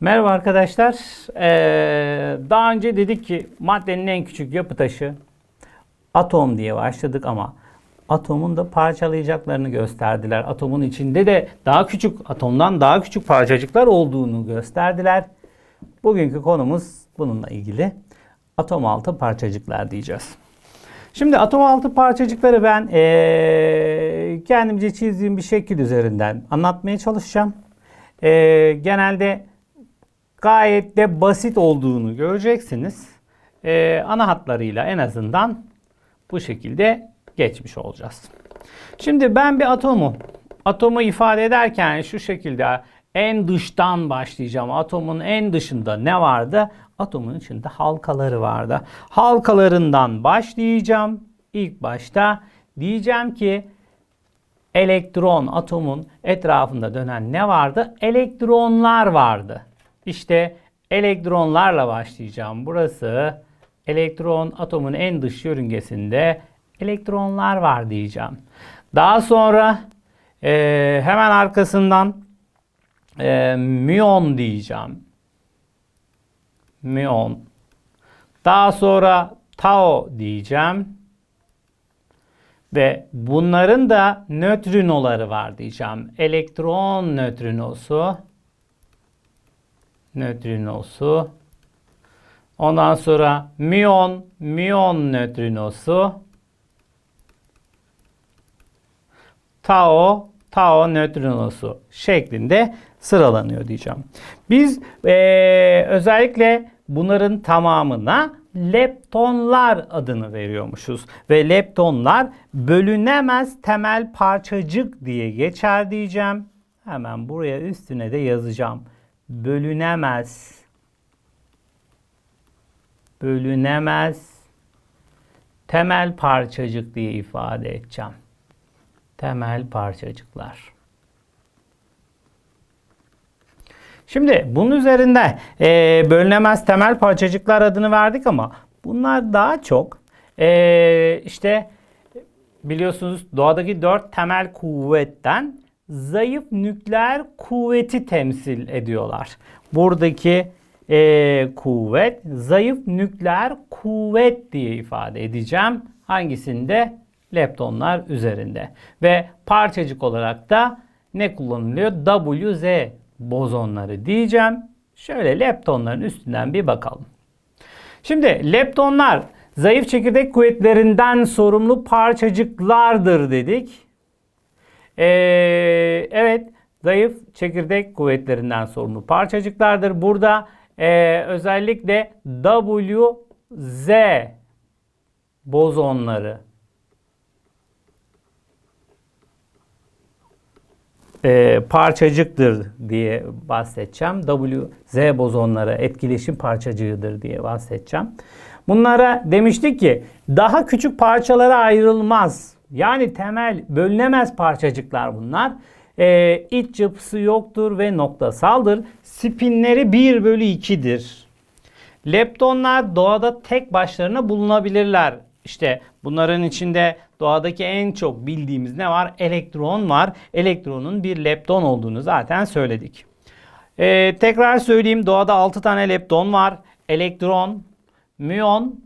Merhaba arkadaşlar. Ee, daha önce dedik ki maddenin en küçük yapı taşı atom diye başladık ama atomun da parçalayacaklarını gösterdiler. Atomun içinde de daha küçük atomdan daha küçük parçacıklar olduğunu gösterdiler. Bugünkü konumuz bununla ilgili. Atom altı parçacıklar diyeceğiz. Şimdi atom altı parçacıkları ben ee, kendimce çizdiğim bir şekil üzerinden anlatmaya çalışacağım. Ee, genelde gayet de basit olduğunu göreceksiniz. Ee, ana hatlarıyla en azından bu şekilde geçmiş olacağız. Şimdi ben bir atomu, atomu ifade ederken şu şekilde en dıştan başlayacağım. Atomun en dışında ne vardı? Atomun içinde halkaları vardı. Halkalarından başlayacağım. İlk başta diyeceğim ki elektron atomun etrafında dönen ne vardı? Elektronlar vardı. İşte elektronlarla başlayacağım. Burası elektron atomun en dış yörüngesinde elektronlar var diyeceğim. Daha sonra e, hemen arkasından e, müyon diyeceğim. Müyon. Daha sonra tau diyeceğim. Ve bunların da nötrinoları var diyeceğim. Elektron nötrinosu. Nötrinosu. Ondan sonra müyon, müyon nötrinosu. Tau, tau nötrinosu şeklinde sıralanıyor diyeceğim. Biz eee, özellikle bunların tamamına leptonlar adını veriyormuşuz. Ve leptonlar bölünemez temel parçacık diye geçer diyeceğim. Hemen buraya üstüne de yazacağım. Bölünemez. Bölünemez temel parçacık diye ifade edeceğim. Temel parçacıklar. Şimdi bunun üzerinde e, bölünemez temel parçacıklar adını verdik ama bunlar daha çok e, işte biliyorsunuz doğadaki dört temel kuvvetten zayıf nükleer kuvveti temsil ediyorlar. Buradaki e, kuvvet zayıf nükleer kuvvet diye ifade edeceğim. Hangisinde? Leptonlar üzerinde. Ve parçacık olarak da ne kullanılıyor? WZ bozonları diyeceğim. Şöyle leptonların üstünden bir bakalım. Şimdi leptonlar zayıf çekirdek kuvvetlerinden sorumlu parçacıklardır dedik. Ee, evet zayıf çekirdek kuvvetlerinden sorumlu parçacıklardır. Burada e, özellikle WZ bozonları e, parçacıktır diye bahsedeceğim. WZ bozonları etkileşim parçacığıdır diye bahsedeceğim. Bunlara demiştik ki daha küçük parçalara ayrılmaz. Yani temel bölünemez parçacıklar bunlar. E, iç yapısı yoktur ve noktasaldır. Spinleri 1 bölü 2'dir. Leptonlar doğada tek başlarına bulunabilirler. İşte bunların içinde doğadaki en çok bildiğimiz ne var? Elektron var. Elektronun bir lepton olduğunu zaten söyledik. Ee, tekrar söyleyeyim doğada 6 tane lepton var. Elektron, müyon,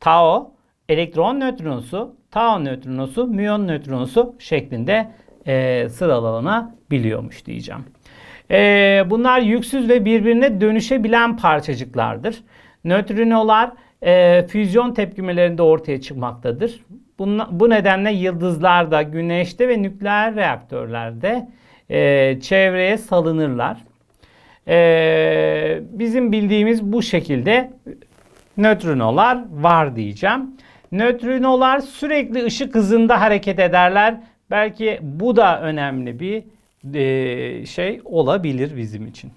tau, elektron nötrinosu, tau nötrinosu, müyon nötrinosu şeklinde e, sıralanabiliyormuş diyeceğim. E, bunlar yüksüz ve birbirine dönüşebilen parçacıklardır. Nötrinolar e, füzyon tepkimelerinde ortaya çıkmaktadır. Bunla, bu nedenle yıldızlarda, güneşte ve nükleer reaktörlerde e, çevreye salınırlar. E, bizim bildiğimiz bu şekilde nötrinolar var diyeceğim. Nötrinolar sürekli ışık hızında hareket ederler. Belki bu da önemli bir e, şey olabilir bizim için.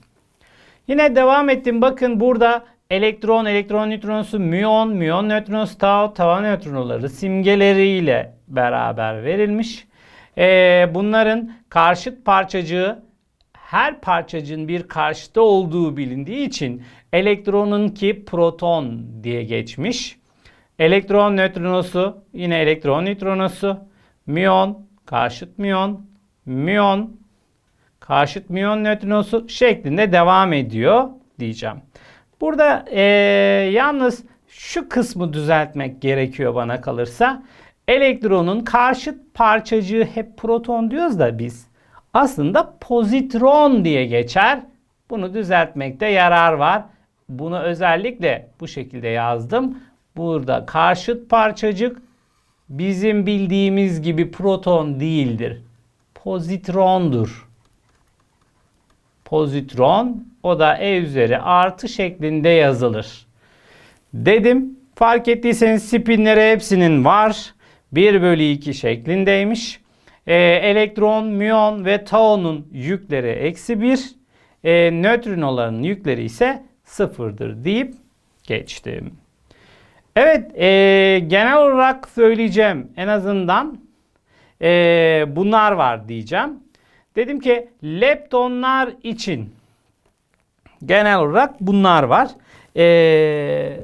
Yine devam ettim. Bakın burada elektron, elektron nötronosu, müyon, müyon nötronosu, tau, tau nötronoları simgeleriyle beraber verilmiş. Ee, bunların karşıt parçacığı her parçacığın bir karşıtı olduğu bilindiği için elektronun ki proton diye geçmiş. Elektron nötronosu yine elektron nötronosu, müyon, karşıt müyon, müyon, karşıt müyon nötrinosu şeklinde devam ediyor. diyeceğim. Burada e, yalnız şu kısmı düzeltmek gerekiyor bana kalırsa. Elektronun karşıt parçacığı hep proton diyoruz da biz. Aslında pozitron diye geçer. Bunu düzeltmekte yarar var. Bunu özellikle bu şekilde yazdım. Burada karşıt parçacık bizim bildiğimiz gibi proton değildir. Pozitrondur. Pozitron o da E üzeri artı şeklinde yazılır. Dedim fark ettiyseniz spinleri hepsinin var. 1 bölü 2 şeklindeymiş. Ee, elektron, müyon ve taonun yükleri eksi 1. E, nötrinoların yükleri ise sıfırdır deyip geçtim. Evet e, genel olarak söyleyeceğim en azından e, bunlar var diyeceğim. Dedim ki leptonlar için genel olarak bunlar var. E,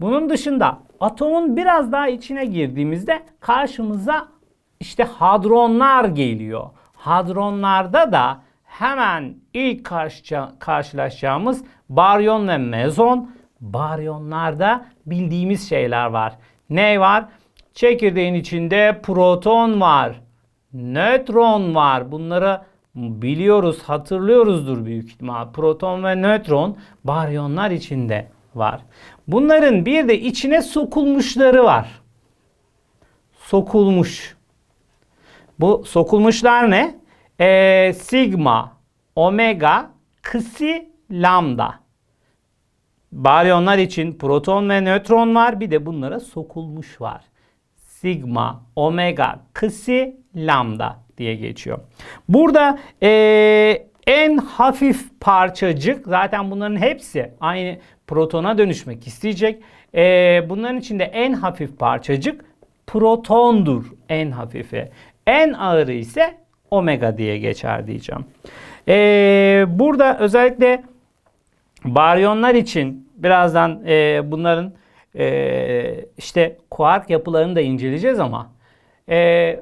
bunun dışında atomun biraz daha içine girdiğimizde karşımıza işte hadronlar geliyor. Hadronlarda da hemen ilk karşı, karşılaşacağımız baryon ve mezon. Baryonlarda bildiğimiz şeyler var. Ne var? Çekirdeğin içinde proton var. Nötron var. Bunları biliyoruz, hatırlıyoruzdur büyük ihtimal. Proton ve nötron baryonlar içinde var. Bunların bir de içine sokulmuşları var. Sokulmuş. Bu sokulmuşlar ne? Ee, sigma, omega, kısi, lambda. Baryonlar için proton ve nötron var. Bir de bunlara sokulmuş var. Sigma, omega, kısi, lambda diye geçiyor. Burada ee, en hafif parçacık zaten bunların hepsi aynı protona dönüşmek isteyecek. Ee, bunların içinde en hafif parçacık protondur en hafifi. En ağırı ise omega diye geçer diyeceğim. Ee, burada özellikle baryonlar için birazdan e, bunların e, işte kuark yapılarını da inceleyeceğiz ama e,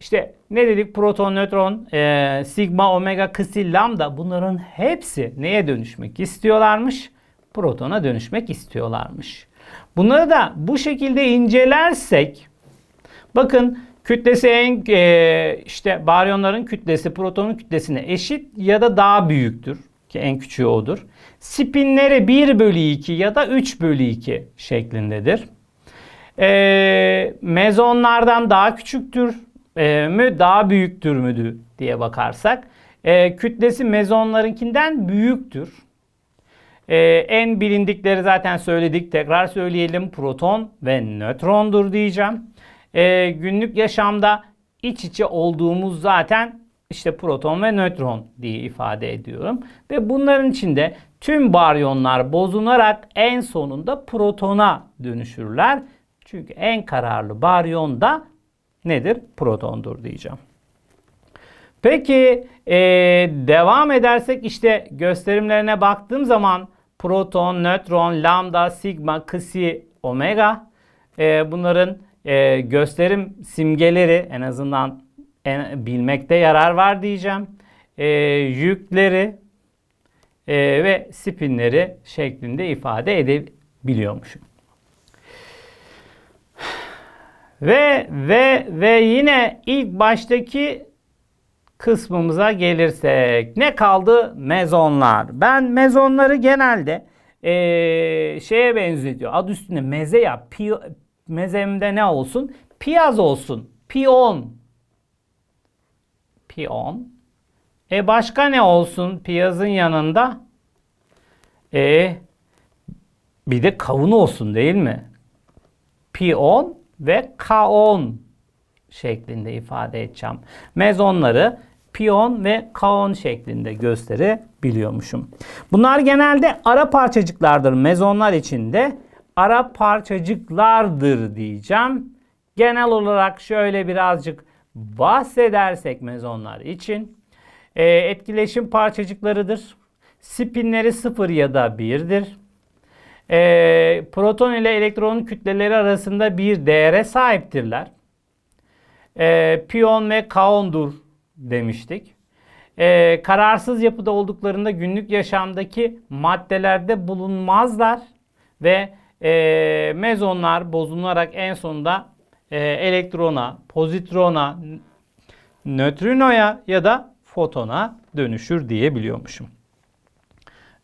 işte ne dedik proton, nötron, e, sigma, omega, kısi, lambda bunların hepsi neye dönüşmek istiyorlarmış? Protona dönüşmek istiyorlarmış. Bunları da bu şekilde incelersek bakın kütlesi en e, işte baryonların kütlesi protonun kütlesine eşit ya da daha büyüktür ki en küçüğü odur. Spinleri 1 bölü 2 ya da 3 bölü 2 şeklindedir. E, mezonlardan daha küçüktür e, mü daha büyüktür müdü diye bakarsak e, kütlesi mezonlarınkinden büyüktür. E, en bilindikleri zaten söyledik tekrar söyleyelim proton ve nötrondur diyeceğim. E, günlük yaşamda iç içe olduğumuz zaten işte proton ve nötron diye ifade ediyorum. Ve bunların içinde tüm baryonlar bozunarak en sonunda protona dönüşürler. Çünkü en kararlı baryon da nedir? Protondur diyeceğim. Peki ee, devam edersek işte gösterimlerine baktığım zaman proton, nötron, lambda, sigma, kısi, omega e, bunların e, gösterim simgeleri en azından en, bilmekte yarar var diyeceğim. E, yükleri e, ve spinleri şeklinde ifade edebiliyormuşum. Ve ve ve yine ilk baştaki kısmımıza gelirsek ne kaldı? Mezonlar. Ben mezonları genelde ee, şeye benzetiyor. Adı üstünde meze ya. Pi, mezemde ne olsun? Piyaz olsun. Piyon. Piyon. E başka ne olsun piyazın yanında? E bir de kavun olsun değil mi? Piyon ve kaon şeklinde ifade edeceğim. Mezonları piyon ve kaon şeklinde gösterebiliyormuşum. Bunlar genelde ara parçacıklardır. Mezonlar içinde ara parçacıklardır diyeceğim. Genel olarak şöyle birazcık bahsedersek mezonlar için e, etkileşim parçacıklarıdır. Spinleri 0 ya da 1'dir. E, proton ile elektronun kütleleri arasında bir değere sahiptirler. E, piyon ve kaondur demiştik. e, kararsız yapıda olduklarında günlük yaşamdaki maddelerde bulunmazlar ve e, mezonlar bozularak en sonunda e, elektrona, pozitrona, nötrinoya ya da fotona dönüşür diyebiliyormuşum.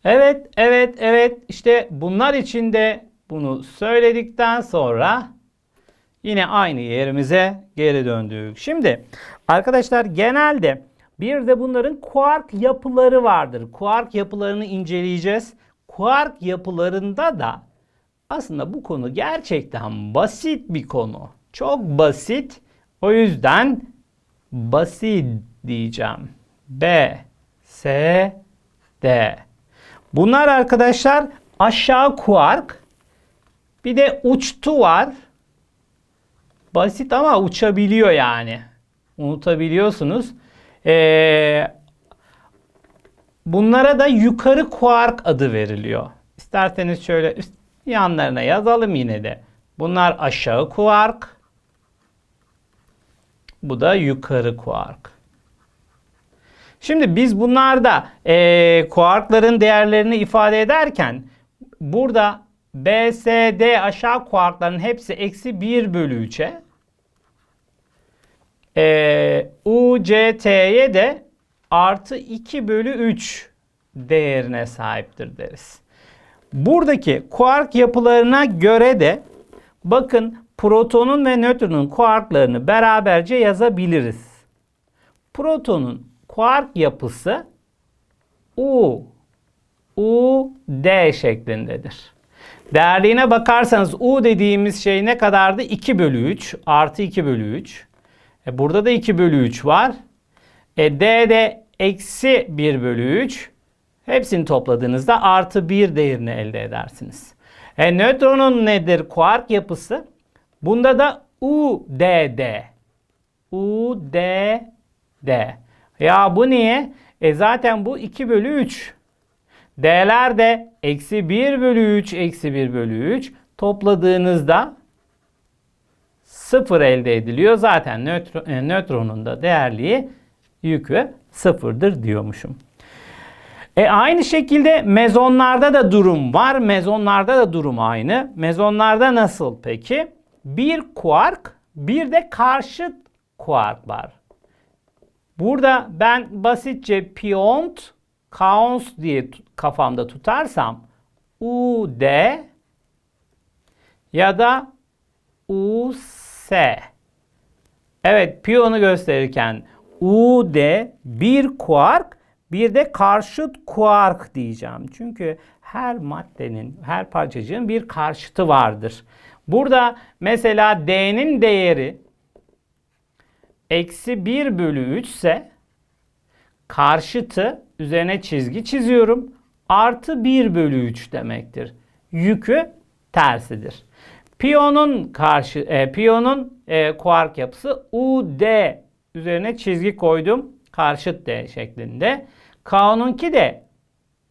Evet, evet, evet. İşte bunlar için de bunu söyledikten sonra yine aynı yerimize geri döndük. Şimdi arkadaşlar genelde bir de bunların kuark yapıları vardır. Kuark yapılarını inceleyeceğiz. Kuark yapılarında da aslında bu konu gerçekten basit bir konu. Çok basit. O yüzden basit diyeceğim. B, S, D. Bunlar arkadaşlar aşağı kuark. Bir de uçtu var. Basit ama uçabiliyor yani. Unutabiliyorsunuz. Ee, bunlara da yukarı kuark adı veriliyor. İsterseniz şöyle üst yanlarına yazalım yine de. Bunlar aşağı kuark. Bu da yukarı kuark. Şimdi biz bunlarda eee kuarkların değerlerini ifade ederken burada B, S, D aşağı kuarkların hepsi eksi 1 bölü 3'e eee, U, C, T'ye de artı 2 bölü 3 değerine sahiptir deriz. Buradaki kuark yapılarına göre de bakın protonun ve nötronun kuarklarını beraberce yazabiliriz. Protonun kuark yapısı U, U, D şeklindedir. Değerliğine bakarsanız U dediğimiz şey ne kadardı? 2 bölü 3 artı 2 bölü 3. E burada da 2 bölü 3 var. E D de eksi 1 bölü 3. Hepsini topladığınızda artı 1 değerini elde edersiniz. E nötronun nedir? Kuark yapısı. Bunda da U, D, D. U, D, D. Ya bu niye? E zaten bu 2 bölü 3. D'ler de eksi 1 bölü 3, eksi 1 bölü 3 topladığınızda 0 elde ediliyor. Zaten nötro, e, nötronun da değerliği yükü sıfırdır diyormuşum. E aynı şekilde mezonlarda da durum var. Mezonlarda da durum aynı. Mezonlarda nasıl peki? Bir kuark, bir de karşıt kuark var. Burada ben basitçe piyont, kaons diye kafamda tutarsam UD ya da US. Evet, piyonu gösterirken UD bir kuark, bir de karşıt kuark diyeceğim. Çünkü her maddenin, her parçacığın bir karşıtı vardır. Burada mesela D'nin değeri eksi 1 bölü 3 ise karşıtı üzerine çizgi çiziyorum. Artı 1 bölü 3 demektir. Yükü tersidir. Piyonun karşı e, piyonun e, kuark yapısı UD üzerine çizgi koydum. Karşıt D şeklinde. Kaonunki de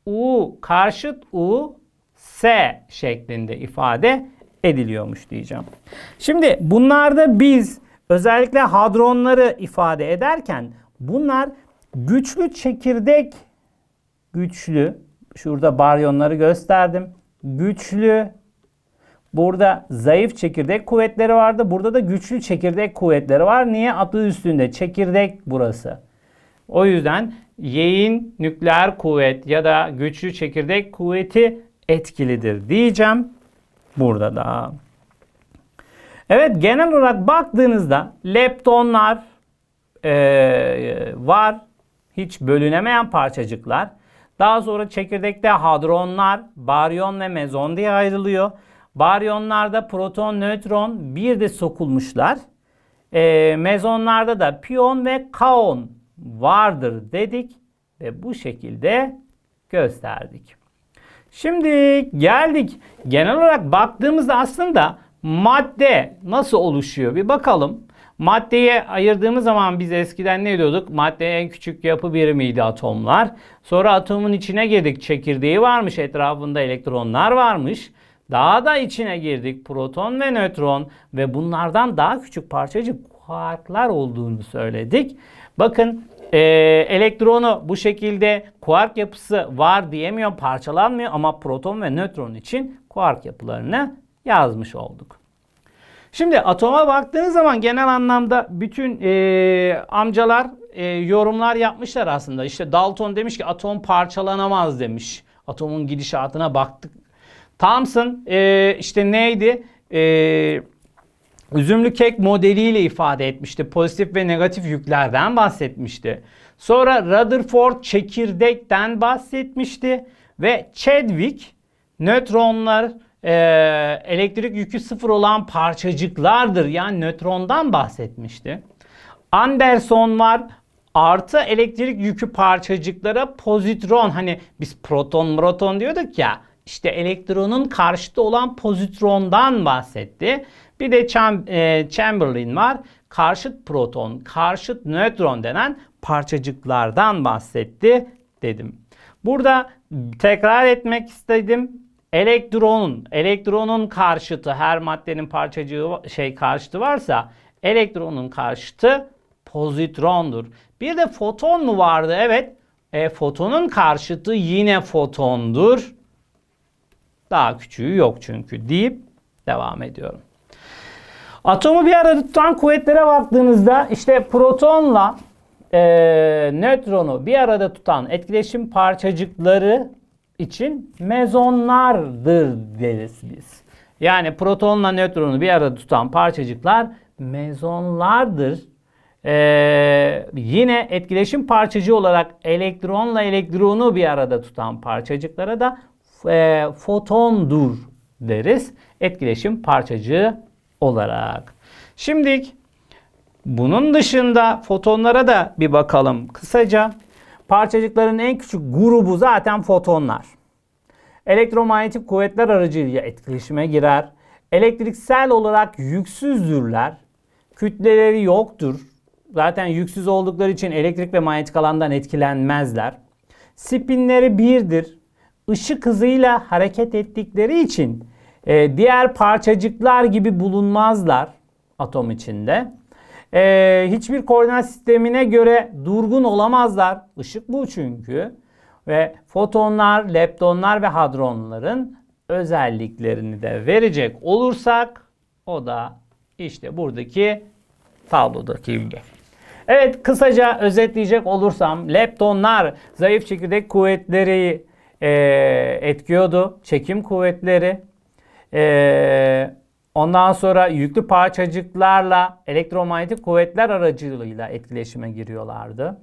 U karşıt U S şeklinde ifade ediliyormuş diyeceğim. Şimdi bunlarda biz özellikle hadronları ifade ederken bunlar güçlü çekirdek güçlü şurada baryonları gösterdim. Güçlü Burada zayıf çekirdek kuvvetleri vardı. Burada da güçlü çekirdek kuvvetleri var. Niye? Adı üstünde. Çekirdek burası. O yüzden Y'in nükleer kuvvet ya da güçlü çekirdek kuvveti etkilidir diyeceğim. Burada da. Evet genel olarak baktığınızda leptonlar eee, var. Hiç bölünemeyen parçacıklar. Daha sonra çekirdekte hadronlar, baryon ve mezon diye ayrılıyor. Baryonlarda proton, nötron bir de sokulmuşlar. Eee, mezonlarda da piyon ve kaon vardır dedik ve bu şekilde gösterdik. Şimdi geldik. Genel olarak baktığımızda aslında madde nasıl oluşuyor bir bakalım. Maddeye ayırdığımız zaman biz eskiden ne diyorduk? Madde en küçük yapı birimiydi atomlar. Sonra atomun içine girdik. Çekirdeği varmış, etrafında elektronlar varmış. Daha da içine girdik. Proton ve nötron ve bunlardan daha küçük parçacık kuarklar olduğunu söyledik. Bakın e, elektronu bu şekilde kuark yapısı var diyemiyor, parçalanmıyor ama proton ve nötron için kuark yapılarını yazmış olduk. Şimdi atoma baktığınız zaman genel anlamda bütün e, amcalar e, yorumlar yapmışlar aslında. İşte Dalton demiş ki atom parçalanamaz demiş. Atomun gidişatına baktık. Thomson e, işte neydi? E, üzümlü kek modeliyle ifade etmişti. Pozitif ve negatif yüklerden bahsetmişti. Sonra Rutherford çekirdekten bahsetmişti. Ve Chadwick nötronlar e, elektrik yükü sıfır olan parçacıklardır. Yani nötrondan bahsetmişti. Anderson var. Artı elektrik yükü parçacıklara pozitron hani biz proton proton diyorduk ya işte elektronun karşıtı olan pozitrondan bahsetti. Bir de Cham- e, Chamberlain var. Karşıt proton, karşıt nötron denen parçacıklardan bahsetti dedim. Burada tekrar etmek istedim. Elektronun, elektronun karşıtı her maddenin parçacığı şey karşıtı varsa elektronun karşıtı pozitrondur. Bir de foton mu vardı? Evet. E, fotonun karşıtı yine fotondur. Daha küçüğü yok çünkü deyip devam ediyorum. Atomu bir arada tutan kuvvetlere baktığınızda işte protonla e, nötronu bir arada tutan etkileşim parçacıkları için mezonlardır deriz biz. Yani protonla nötronu bir arada tutan parçacıklar mezonlardır. Ee, yine etkileşim parçacığı olarak elektronla elektronu bir arada tutan parçacıklara da e, fotondur deriz. Etkileşim parçacığı olarak. Şimdi bunun dışında fotonlara da bir bakalım kısaca. Parçacıkların en küçük grubu zaten fotonlar. Elektromanyetik kuvvetler aracılığıyla etkileşime girer. Elektriksel olarak yüksüzdürler. Kütleleri yoktur. Zaten yüksüz oldukları için elektrik ve manyetik alandan etkilenmezler. Spinleri birdir. Işık hızıyla hareket ettikleri için e, diğer parçacıklar gibi bulunmazlar atom içinde. E, hiçbir koordinat sistemine göre durgun olamazlar. Işık bu çünkü. Ve fotonlar, leptonlar ve hadronların özelliklerini de verecek olursak o da işte buradaki tablodaki gibi. Evet kısaca özetleyecek olursam leptonlar zayıf çekirdek kuvvetleri e, etkiyordu. Çekim kuvvetleri. E, ondan sonra yüklü parçacıklarla elektromanyetik kuvvetler aracılığıyla etkileşime giriyorlardı.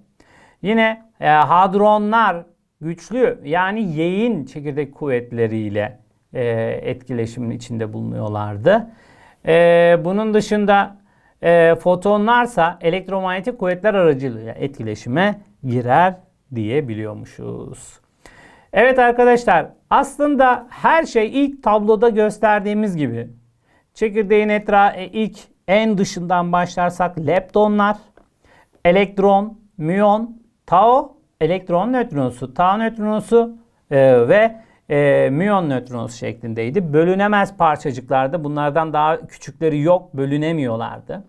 Yine e, hadronlar güçlü yani yeğin çekirdek kuvvetleriyle e, etkileşimin içinde bulunuyorlardı. E, bunun dışında e, fotonlarsa elektromanyetik kuvvetler aracılığıyla etkileşime girer diyebiliyormuşuz. Evet arkadaşlar aslında her şey ilk tabloda gösterdiğimiz gibi çekirdeğin etrafı ilk en dışından başlarsak leptonlar, elektron, müyon, tau, elektron nötronusu, tau nötronusu e, ve e, müyon nötronusu şeklindeydi. Bölünemez parçacıklardı. Bunlardan daha küçükleri yok. Bölünemiyorlardı.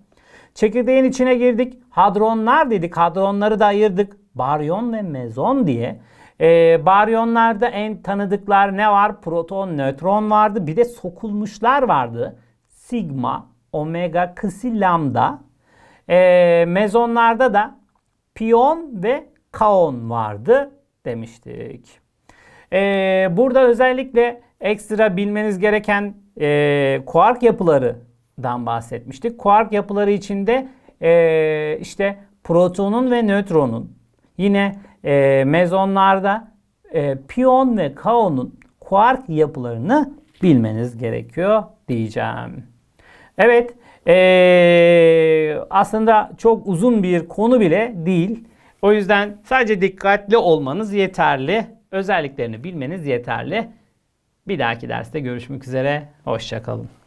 Çekirdeğin içine girdik. Hadronlar dedik. Hadronları da ayırdık. Baryon ve mezon diye. Ee, baryonlarda en tanıdıklar ne var? Proton, nötron vardı. Bir de sokulmuşlar vardı. Sigma, omega, kısi, lambda. Ee, mezonlarda da piyon ve kaon vardı demiştik. Ee, burada özellikle ekstra bilmeniz gereken e, kuark yapılarından bahsetmiştik. Kuark yapıları içinde e, işte protonun ve nötronun yine e, mezonlarda e, piyon ve kaonun kuark yapılarını bilmeniz gerekiyor diyeceğim. Evet e, aslında çok uzun bir konu bile değil. O yüzden sadece dikkatli olmanız yeterli. Özelliklerini bilmeniz yeterli. Bir dahaki derste görüşmek üzere. Hoşçakalın.